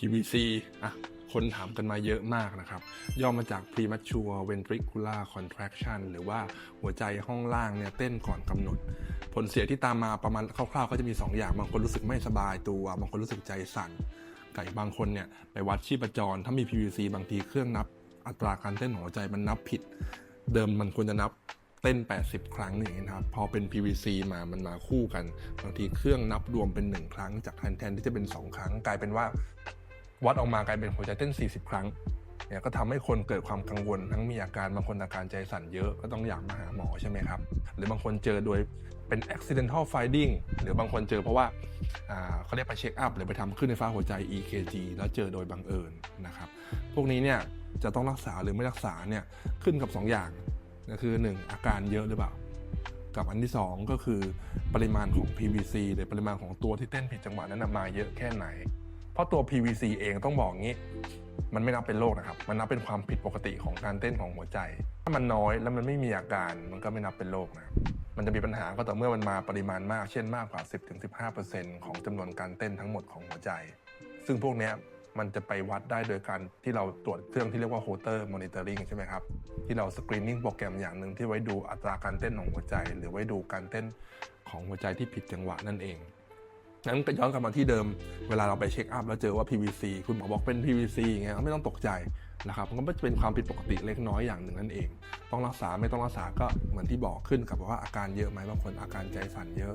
PVC อะคนถามกันมาเยอะมากนะครับ ย่อมาจาก premature ventricular contraction หรือว่าหัวใจห้องล่างเนี่ยเต้นก่อนกำหนด ผลเสียที่ตามมาประมาณคร่าวๆ ก็จะมี 2 อย่าง บางคนรู้สึกไม่สบายตัว บางคนรู้สึกใจสั่นไก่บางคนเนี่ยไปวัดชีพจร ถ้ามี PVC บางทีเครื่องนับอัตราการเต้นของหัวใจมันนับผิด เดิมมันควรจะนับเต้น 80 ครั้งอย่างนี้นะครับ พอเป็น PVC มามันมาคู่กัน บางทีเครื่องนับรวมเป็น 1 ครั้ง จากแทนแทนที่จะเป็น 2 ครั้ง กลายเป็นว่า วัดออกมากลายเป็นหัวใจเต้น 40 ครั้งเนี่ยก็ทำให้คนเกิดความกังวล ทั้งมีอาการบางคนอาการใจสั่นเยอะก็ต้องอยากมาหาหมอใช่ไหมครับ หรือบางคนเจอโดยเป็น accidental finding หรือบางคนเจอเพราะว่าเขาเรียกไปเช็คอัพหรือไปทำขึ้นไฟฟ้าหัวใจ EKG แล้วเจอโดยบังเอิญนะครับ พวกนี้เนี่ยจะต้องรักษาหรือไม่รักษาเนี่ยขึ้นกับ 2 อย่างก็คือ 1 อาการเยอะหรือเปล่า กับอันที่ 2 ก็คือปริมาณของ PVC หรือปริมาณของตัวที่เต้นผิดจังหวะนั้นมาเยอะแค่ไหน ราะตัว PVC เองต้องบอกงี้ มันไม่นับเป็นโรคนะครับ มันนับเป็นความผิดปกติของการเต้นของหัวใจ ถ้ามันน้อยแล้วมันไม่มีอาการมันก็ไม่นับเป็นโรคนะครับมันจะมีปัญหาก็ต่อเมื่อมันมาปริมาณมาก เช่นมากกว่า 10-15%ของจำนวนการเต้นทั้งหมดของหัวใจ ซึ่งพวกนี้มันจะไปวัดได้โดยการที่เราตรวจเครื่องที่เรียกว่า Holter Monitoring ใช่ไหมครับ ที่เราสกรีนนิ่งโปรแกรมอย่างหนึ่งที่ไว้ดูอัตราการเต้นของหัวใจ หรือไว้ดูการเต้นของหัวใจที่ผิดจังหวะนั่นเอง งั้นก็ย้อนกลับมาที่เดิมเวลาเราไปเช็คอัพแล้วเจอว่า PVC คุณหมอบอกเป็น PVC อย่างเงี้ยไม่ต้องตกใจนะครับมันก็เป็นความผิดปกติเล็กน้อยอย่างหนึ่งนั่นเอง ต้องรักษาไม่ต้องรักษาก็เหมือนที่บอกขึ้นกับว่าอาการเยอะไหมบางคนอาการใจสั่นเยอะ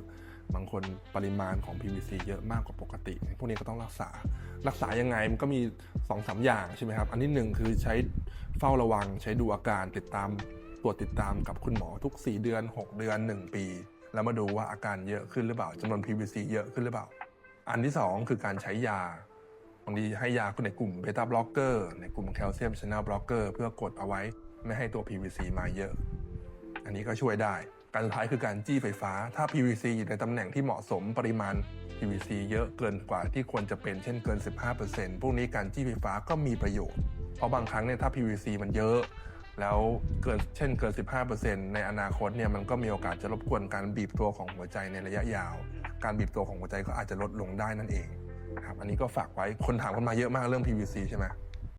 บางคนปริมาณของ PVC เยอะมากกว่าปกติ พวกนี้ก็ต้องรักษา รักษายังไงมันก็มี2อสาอย่างใช่ไหมครับ อันที่หนึ่งคือใช้เฝ้าระวัง ใช้ดูอาการติดตามตรวจติดตามกับคุณหมอทุก 4 เดือน 6 เดือน 1 ปี แล้วมาดูว่าอาการเยอะขึ้นหรือเปล่าจำนวน PVC เยอะขึ้นหรือเปล่า อันที่ 2 คือการใช้ยาบางทีให้ยาในกลุ่มเบต้าบล็อกเกอร์ในกลุ่มแคลเซียมช n น l บล็อกเกอร์เพื่อกดเอาไว้ไม่ให้ตัว PVC มาเยอะ อันนี้ก็ช่วยได้ การสุดท้ายคือการจี้ไฟฟ้า ถ้า PVC อยู่ในตำแหน่งที่เหมาะสมปริมาณ PVC เยอะเกินกว่าที่ควรจะเป็นเช่นเกิน 15%พวกนี้การจี้ไฟฟ้าก็มีประโยชน์ เพราะบางครั้งเนี่ยถ้า PVC มันเยอะ แล้วเกินเช่นเกิน 15%ในอนาคตเนี่ยมันก็มีโอกาสจะรบกวนการบีบตัวของหัวใจในระยะยาว การบีบตัวของหัวใจก็อาจจะลดลงได้นั่นเองครับอันนี้ก็ฝากไว้คนถามกันมาเยอะมากเรื่อง PVC ใช่ไหม